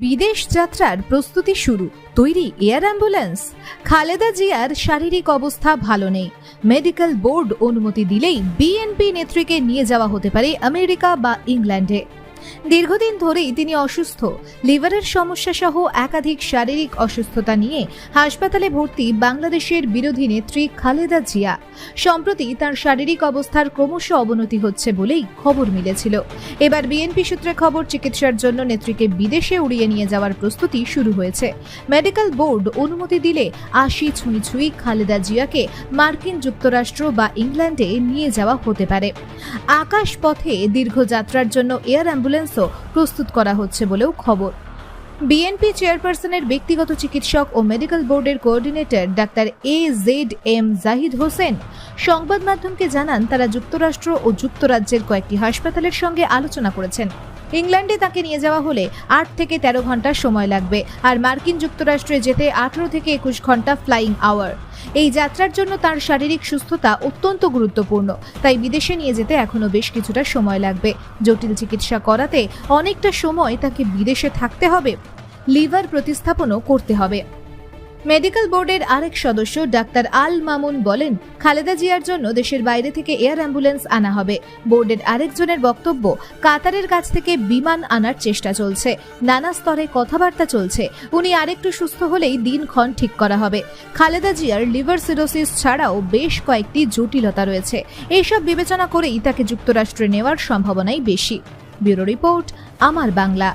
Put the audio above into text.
বিদেশ যাত্রার প্রস্তুতি শুরু। তৈরি এয়ার অ্যাম্বুলেন্স। খালেদা জিয়ার শারীরিক অবস্থা ভালো নেই। মেডিকেল বোর্ড অনুমতি দিলেই বিএনপি নেত্রীকে নিয়ে যাওয়া হতে পারে আমেরিকা বা ইংল্যান্ডে। দীর্ঘদিন ধরেই তিনি অসুস্থ। লিভারের সমস্যা সহ একাধিক শারীরিক অসুস্থতা নিয়ে হাসপাতালে ভর্তি বাংলাদেশের বিরোধী নেত্রী খালেদা জিয়া। সম্প্রতি তার শারীরিক অবস্থার ক্রমশ অবনতি হচ্ছে বলেই খবর মিলেছিল। এবার বিএনপি সূত্রে খবর, চিকিৎসার জন্য নেত্রীকে বিদেশে উড়িয়ে নিয়ে যাওয়ার প্রস্তুতি শুরু হয়েছে। মেডিকেল বোর্ড অনুমতি দিলে আশি ছুঁই ছুঁই খালেদা জিয়াকে মার্কিন যুক্তরাষ্ট্র বা ইংল্যান্ডে নিয়ে যাওয়া হতে পারে। আকাশ পথে দীর্ঘ যাত্রার জন্য এয়ার অ্যাম্বুলেন্সও প্রস্তুত করা হচ্ছে বলেও খবর। বিএনপি চেয়ারপারসনের ব্যক্তিগত চিকিৎসক ও মেডিকেল বোর্ডের coordinator doctor A Z M Zahid Hossain সংবাদ মাধ্যমকে জানান, তারা যুক্তরাষ্ট্র ও যুক্তরাজ্যের কয়েকটি হাসপাতালের সঙ্গে আলোচনা করেছেন। ইংল্যান্ডে তাকে নিয়ে যাওয়া হলে আট থেকে তেরো ঘণ্টা সময় লাগবে, আর মার্কিন যুক্তরাষ্ট্রে যেতে আঠারো থেকে একুশ ঘণ্টা ফ্লাইং আওয়ার এই যাত্রার জন্য তার শারীরিক সুস্থতা অত্যন্ত গুরুত্বপূর্ণ, তাই বিদেশে নিয়ে যেতে এখনও বেশ কিছুটা সময় লাগবে। জটিল চিকিৎসা করাতে অনেকটা সময় তাকে বিদেশে থাকতে হবে। লিভার প্রতিস্থাপনও করতে হবে। মেডিকেল বোর্ডের আরেক সদস্য, ডাক্তার আল মামুন বলেন, খালেদা জিয়ার জন্য দেশের বাইরে থেকে এয়ার অ্যাম্বুলেন্স আনা হবে। বোর্ডের আরেকজনের বক্তব্য, কাতারের কাছ থেকে বিমান আনার চেষ্টা চলছে। নানা স্তরে কথাবার্তা চলছে। উনি আরেকটু সুস্থ হলেই দিনক্ষণ ঠিক করা হবে। খালেদা জিয়ার লিভার সিরোসিস ছাড়াও বেশ কয়েকটি জটিলতা রয়েছে। এইসব বিবেচনা করেই তাকে যুক্তরাষ্ট্রে নেওয়ার সম্ভাবনাই বেশি। ব্যুরো রিপোর্ট, আমার বাংলা।